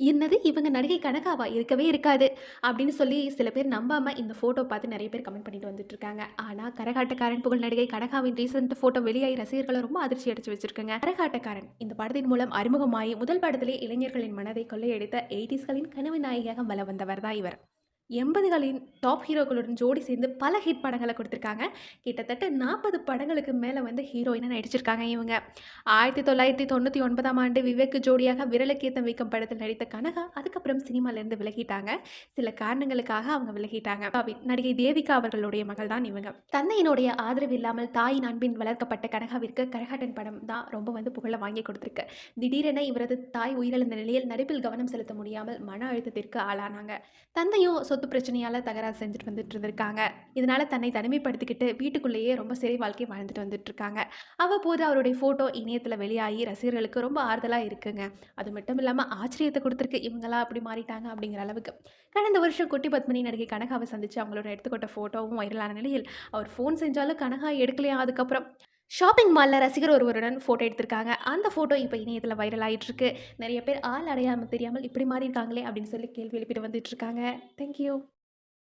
என்னது இவங்க நடிகை கனகாவா? இருக்கவே இருக்காது. அப்படின்னு சொல்லி சில பேர் நம்பாமல் இந்த ஃபோட்டோ பார்த்து நிறைய பேர் கமெண்ட் பண்ணிட்டு வந்துட்டுருக்காங்க. ஆனால் கரகாட்டக்காரன் புகழ் நடிகை கனகாவின் ரீசெண்ட் ஃபோட்டோ வெளியாகி ரசிகர்களை ரொம்ப அதிர்ச்சி அடிச்சு வச்சிருக்காங்க கரகாட்டக்காரன் இந்த படத்தின் மூலம் அறிமுகமாகி முதல் படத்திலே இளைஞர்களின் மனதை கொள்ளையடித்த 80ஸ்களின் கனவு நாயகியாக வல வந்தவர் தான் இவர். 80களின் டாப் ஹீரோக்களுடன் ஜோடி சேர்ந்து பல ஹிட் படங்களை கொடுத்துருக்காங்க கிட்டத்தட்ட 40 படங்களுக்கு மேலே வந்து ஹீரோயினாக நடிச்சிருக்காங்க இவங்க. 1999ஆம் ஆண்டு விவேக்கு ஜோடியாக விரலக்கேத்தம் வீக்கம் படத்தில் நடித்த கனகா, அதுக்கப்புறம் சினிமாலேருந்து விலகிட்டாங்க. சில காரணங்களுக்காக அவங்க விலகிட்டாங்க. நடிகை தேவிகா அவர்களுடைய மகள் தான் இவங்க. தந்தையினுடைய ஆதரவு இல்லாமல் தாயின் அன்பின் வளர்க்கப்பட்ட கனகாவிற்கு கரகாட்டன் படம் தான் ரொம்ப வந்து புகழ வாங்கி கொடுத்துருக்கு திடீரென இவரது தாய் உயிரிழந்த நிலையில் நடிப்பில் கவனம் செலுத்த முடியாமல் மன அழுத்தத்திற்கு ஆளானாங்க. தந்தையும் சொத்து பிரச்சனையால் தகராறு செஞ்சுட்டு வந்துட்டு இருந்திருக்காங்க. இதனால் தன்னை தனிமைப்படுத்திக்கிட்டு வீட்டுக்குள்ளேயே ரொம்ப சிறை வாழ்க்கை வாழ்ந்துட்டு வந்துட்டு இருக்காங்க. அவ்வப்போது அவருடைய ஃபோட்டோ இணையத்தில் வெளியாகி ரசிகர்களுக்கு ரொம்ப ஆறுதலாக இருக்குங்க. அது மட்டும் இல்லாமல் ஆச்சரியத்தை கொடுத்துருக்கு இவங்களா அப்படி மாறிட்டாங்க அப்படிங்கிற அளவுக்கு. கடந்த வருஷம் குட்டி பத்மினி நடிகை கனகாவை சந்தித்து அவங்களோட எடுத்துக்கொண்ட ஃபோட்டோவும் வைரலான நிலையில், அவர் ஃபோன் செஞ்சாலும் கனகா எடுக்கலையா அதுக்கப்புறம். ஷாப்பிங் மாலில் ரசிகர் ஒருவருடன் ஃபோட்டோ எடுத்திருக்காங்க. அந்த ஃபோட்டோ இப்போ இணையத்தில் வைரல் ஆகிட்டுருக்கு நிறைய பேர் ஆள் அடையாமல் தெரியாமல் இப்படி மாறியிருக்காங்களே அப்படின்னு சொல்லி கேள்வி எழுப்பிட்டு வந்துட்டுருக்காங்க தேங்க்யூ தேங்க் யூ.